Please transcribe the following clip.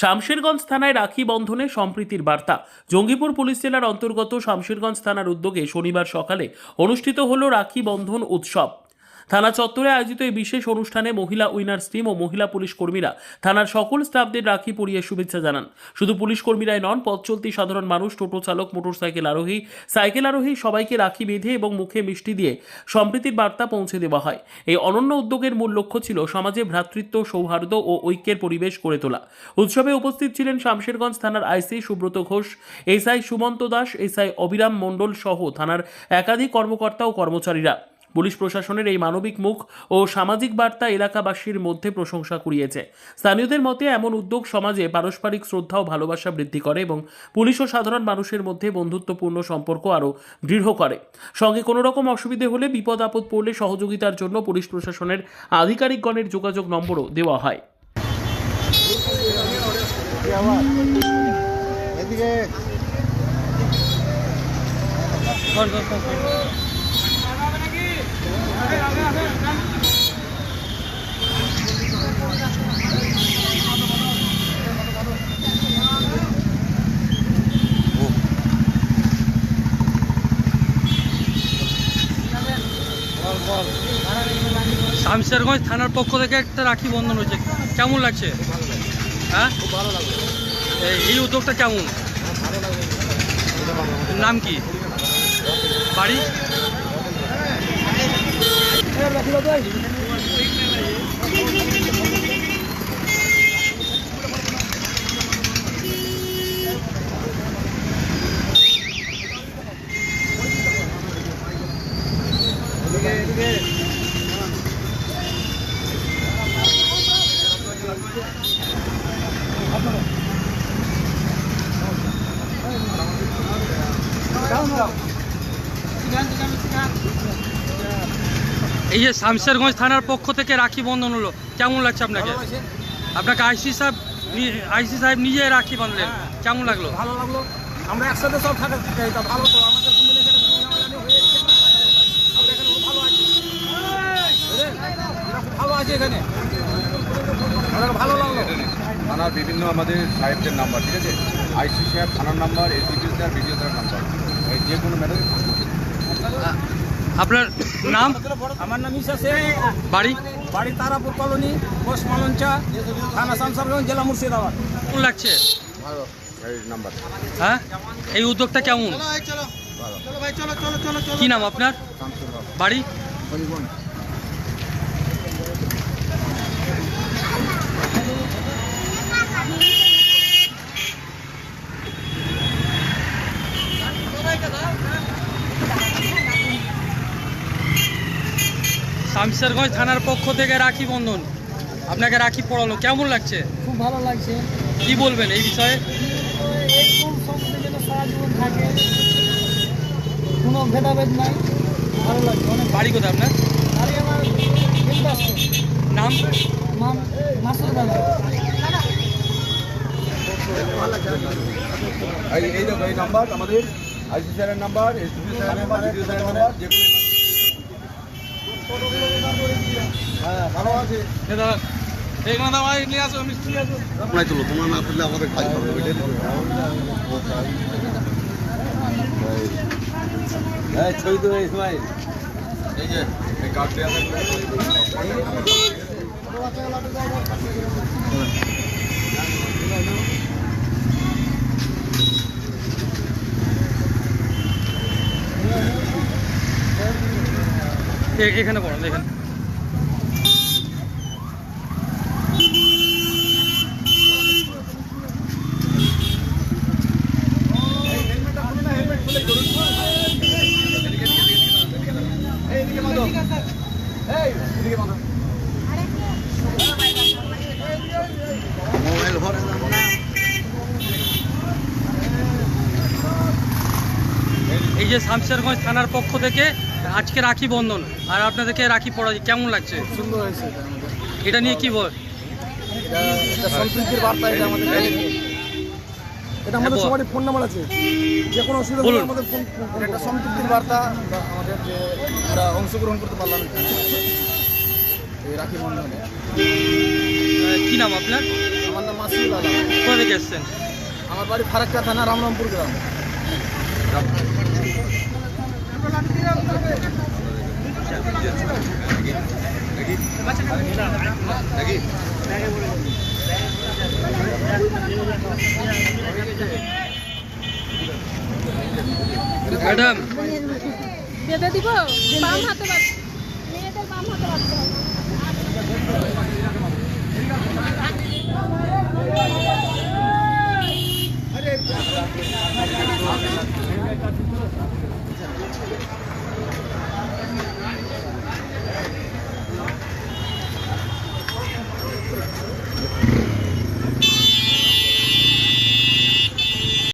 শামশেরগঞ্জ থানায় রাখি বন্ধনে সম্প্রীতির বার্তা। জঙ্গিপুর পুলিশ জেলার অন্তর্গত শামশেরগঞ্জ থানার উদ্যোগে শনিবার সকালে অনুষ্ঠিত হল রাখি বন্ধন উৎসব। থানা চত্বরে আয়োজিত এই বিশেষ অনুষ্ঠানে মহিলা উইনার্স টিম ও মহিলা পুলিশ কর্মীরা থানার সকল স্টাফদের রাখি পরিয়ে শুভেচ্ছা জানান। শুধু পুলিশ কর্মীরাই নন, পথ চলতি সাধারণ মানুষ, টোটো চালক, মোটরসাইকেল আরোহী, সাইকেল আরোহী সবাইকে রাখি বেঁধে এবং মুখে মিষ্টি দিয়ে সম্প্রীতির বার্তা পৌঁছে দেওয়া হয়। এই অনন্য উদ্যোগের মূল লক্ষ্য ছিল সমাজে ভ্রাতৃত্ব, সৌহার্দ্য ও ঐক্যের পরিবেশ গড়ে তোলা। উৎসবে উপস্থিত ছিলেন শামশেরগঞ্জ থানার IC Subrata Ghosh, SI Sumanta Das, SI Abhiram Mondal সহ থানার একাধিক কর্মকর্তা ও কর্মচারীরা। পুলিশ প্রশাসনের এই মানবিক মুখ ও সামাজিক বার্তা এলাকাবাসীর মধ্যে প্রশংসা কুড়িয়েছে। স্থানীয়দের মতে এমন উদ্যোগ সমাজে পারস্পরিক শ্রদ্ধা ও ভালোবাসা বৃদ্ধি করে এবং পুলিশ ও সাধারণ মানুষের মধ্যে বন্ধুত্বপূর্ণ সম্পর্ক আরও দৃঢ় করে। সঙ্গে কোনো রকম অসুবিধে হলে বিপদ আপদ পড়লে সহযোগিতার জন্য পুলিশ প্রশাসনের আধিকারিকগণের যোগাযোগ নম্বরও দেওয়া হয়। এদিকে। শামশেরগঞ্জ থানার পক্ষ থেকে একটা রাখি বন্ধন হয়েছে। কেমন লাগছে? হ্যাঁ? এই- উদ্যোগটা কেমন? নাম কি? বাড়ি? এদিকে। এই যে শামশেরগঞ্জ থানার পক্ষ থেকে রাখি বন্ধন হলো কেমন লাগছে আপনাকে? আপনাকে আইসি সাহেব আইসি সাহেব নিজে রাখি বাঁধলেন কেমন লাগল? ভালো লাগল। আমরা একসাথে সব থাকা ভালো তো আমাদের কোন দিন এখানে কোনো ঝামেলা নেই, হয়ে যাচ্ছে আমরা এখানে খুব ভালো আছি বুঝলেন? আমরা খুব ভালো আছি এখানে আমাদের ভালো লাগল? থানার বিভিন্ন আমাদের সাহেবদের নাম্বার ঠিক আছে? আইসি সাহেব থানার number SDP sir BDO sir number এই যে কোনো ম্যাডাম আপনার নাম? আমার নাম ঈশা শেখ বাড়ি? বাড়ি তারাপুর কলোনি পোস্ট মালঞ্চা থানা শামসারগঞ্জ জেলা মুর্শিদাবাদ। কেমন লাগছে? ভালো এই নাম্বার হ্যাঁ? এই উদ্যোগটা কেমন? কি নাম আপনার? বাড়ি? শামশেরগঞ্জ থানার পক্ষ থেকে রাখি বন্ধন। আপনাকে রাখি পড়ালো। কেমন লাগছে? খুব ভালো লাগছে। কি বলবেন এই বিষয়ে? এরকম সম্পর্কে যেন সারা জীবন থাকে কোনো ভেদাভেদ নাই। ভালো লাগছে অনেক বাড়ি কোথায় আপনার? নাম? এই এই দেখো এই নাম্বার আমাদের আইসি স্যারের নাম্বার এসডিপি স্যারের নাম্বার বিডিও স্যারের নাম্বার যে হ্যাঁ ভালো আছে। নাই তুলো তোমরা না তুললে আমাদের কাজ করবে হ্যাঁ ছবি তো ইসমাইল এই যে এই কার্ড দেওয়া এখানে পড়ো এখানে এই যে শামশেরগঞ্জ থানার পক্ষ থেকে আজকে রাখি বন্ধন। আর আপনাদেরকে রাখি পড়া কেমন লাগছে? সুন্দর হয়েছে এটা নিয়ে কি বল? এটা এটা বার্তা এটা আমাদের এটা আমাদের হ্যাঁ, সবারই ফোন নাম্বার আছে। যে কোনো অসুবিধা বলুন। হলে আমাদের ফোন এটা একটা সম্প্রীতির বার্তা আমাদের যে আমরা অংশগ্রহণ করতে পারলাম এখানে। এই রাখি বন্ধনে। আহ, নাম আপনার? আমার নাম আসিফ আলম। কোথা থেকে এসছেন? আমার বাড়ি ফারাক্কা থানা রামরামপুর গ্রাম। ম্যাডাম। বেঁধে দিব বাম হাতে মেয়েদের বাম হাতে বাঁধতে হবে।